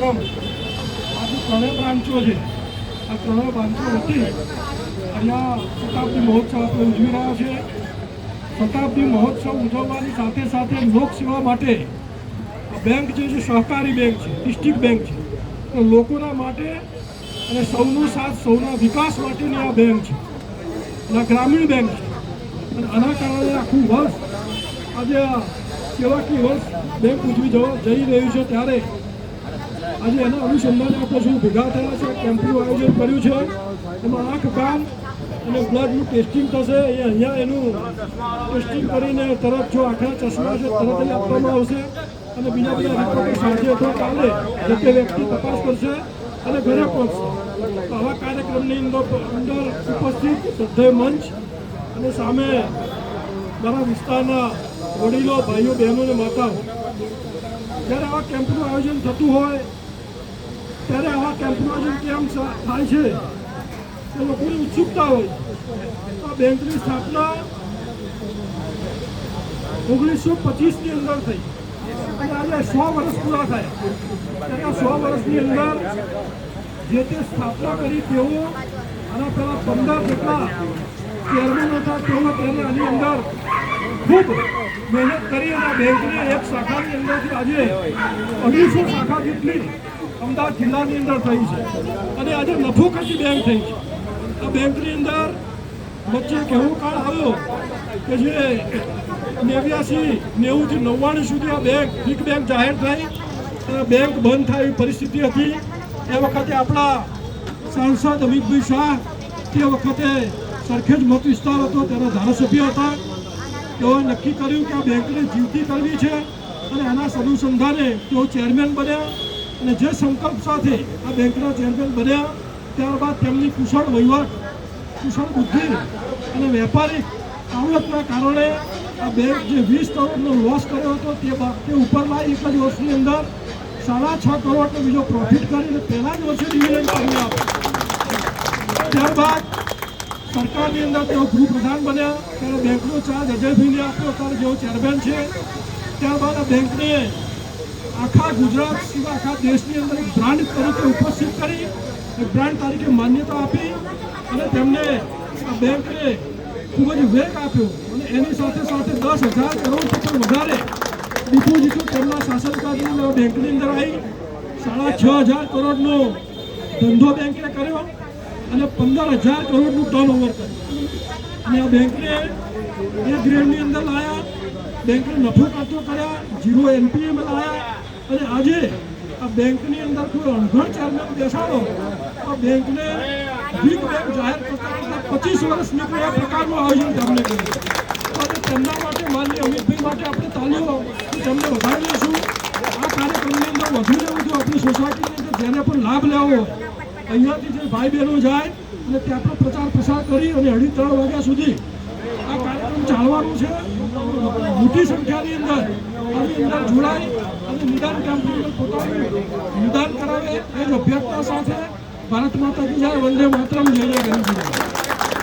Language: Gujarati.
માતરમ આજે ત્રણેય બ્રાન્ચો છે. આ ત્રણેય બ્રાન્ચો વતી અહીંયા શતાબ્દી મહોત્સવ આપણે ઉજવી રહ્યા છે. શતાબ્દી મહોત્સવ ઉજવવાની સાથે સાથે લોકસેવા માટે બેંક જે છે, સહકારી બેંક છે, ડિસ્ટ્રિક્ટ બેંક છે. તો લોકોના માટે અને સૌનો સાથ, સૌના વિકાસ માટેની આ બેંક છે. અને ગ્રામીણ બેંક છે. અને આના કારણે આખું વર્ષ આજે સેવાકીય વર્ષ બેંક ઉજવી જવા જઈ રહ્યું છે. ત્યારે આજે એના અનુસંધાને આપણે શું ભેગા થયા છે, કેમ્પનું આયોજન કર્યું છે, એમાં આંખ, કાન અને બ્લડનું ટેસ્ટિંગ થશે, એ અહીંયા એનું ટેસ્ટિંગ કરીને તરત જો આંખના ચશ્મા છે, તરત જ આપવામાં આવશે. અને બીજા બીજા રિપોર્ટો સાંજે અથવા કાલે જે તે વ્યક્તિ તપાસ કરશે અને ઘરે પહોંચશે. તો આવા કાર્યક્રમની અંદર અંદર ઉપસ્થિત શ્રદ્ધેય મંચ અને સામે મારા વિસ્તારના વડીલો, ભાઈઓ, બહેનો અને માતાઓ. જ્યારે આવા કેમ્પનું આયોજન થતું હોય આયોજન કેમ થાય છે. એ લોકોની ઉત્સુકતા હોય. આ બેંકની સ્થાપના ઓગણીસો પચીસની અંદર થઈ. અને આજે સો વર્ષ પૂરા થયા. તેના સો વર્ષની અંદર જે તે સ્થાપના કરી તેઓ આના પહેલા પંદર જેટલા ચેરમેન હતા. તેઓ તેને આની અંદર ખૂબ મહેનત કરી અને બેંકની એક શાખાની અંદરથી આજે અઢીસો શાખા જેટલી અમદાવાદ જિલ્લાની અંદર થઈ છે. અને આજે નફોખતી બેંક થઈ છે. આ બેંકની અંદર વચ્ચે એક એવો કાળ આવ્યો કે જે નેવ્યાસી, નેવુંથી નવ્વાણું સુધી આ બેંક વીક બેંક જાહેર થઈ અને બેંક બંધ થાય એવી પરિસ્થિતિ હતી. એ વખતે આપણા સાંસદ અમિતભાઈ શાહ, તે વખતે સરખેજ મત વિસ્તાર હતો, તેના ધારાસભ્ય હતા. તેઓએ નક્કી કર્યું કે આ બેંકને જીવતી કરવી છે અને આના અનુસંધાને તેઓ ચેરમેન બન્યા. અને જે સંકલ્પ સાથે આ બેંકના ચેરમેન બન્યા, ત્યારબાદ તેમની કુશળ વહીવટ, કુશળ બુદ્ધિ અને વેપારી આવડતના કારણે આ બેંક જે વીસ કરોડનો લોસ કર્યો હતો, તે તે ઉપરના એક જ વર્ષની અંદર સાડા છ કરોડનો બીજો પ્રોફિટ કરીને પહેલા જ વર્ષે ડિવિડન્ડ કરી આપ્યો ત્યારબાદ સરકારની અંદર તેઓ ગૃહપ્રધાન બન્યા, ત્યારે બેંકનો ચાર્જ અજયભાઈને આપ્યો, ત્યારે જેઓ ચેરમેન છે. ત્યારબાદ આ બેંકને આખા ગુજરાત સિવાય આખા દેશની અંદર એક બ્રાન્ડ તરીકે ઉપસ્થિત કરી, એક બ્રાન્ડ તરીકે માન્યતા આપી અને તેમને આ બેંકને ખૂબ જ વેગ આપ્યો અને એની સાથે સાથે દસ હજાર કરોડથી પણ વધારે ડિપોઝિટો તેમના શાસનકાળની બેંકની અંદર આવી. સાડા છ હજાર કરોડનો ધંધો બેંકે કર્યો અને પંદર હજાર કરોડનું ટર્ન ઓવર કર્યું. અને આ બેંકને એ ગ્રેડની અંદર લાયા, બેંકને નફો કરતો કર્યા જીરો એનપીએમાં લાયા અને આજે આ બેંકની અંદર કોઈ અણઘડ ચેરમેન બેસાડો આ બેંકને બિગ બેંક જાહેર કરતા પચીસ વર્ષ નીકળે આ પ્રકારનું આયોજન તેમણે કર્યું અને તેમના માટે માન્ય અમિતભાઈ માટે આપણે તાલીઓ તેમને વધારી લઈશું. આ કાર્યક્રમની અંદર વધુ ને વધુ આપણી સોસાયટીની અંદર જેને પણ લાભ લેવો હોય, અહીંયાથી જે ભાઈ બહેનો જાય અને ત્યાં પણ પ્રચાર પ્રસાર કરી અને અઢી ત્રણ વાગ્યા સુધી આ કાર્યક્રમ ચાલવાનું છે મોટી સંખ્યાની અંદર, આની અંદર જોડાય અને નિદાન કેમ્પની પોતાનું નિદાન કરાવે એ જ અભ્યર્થના સાથે ભારત માતા કી જય વંદે માતરમ, જય જય ગણેશ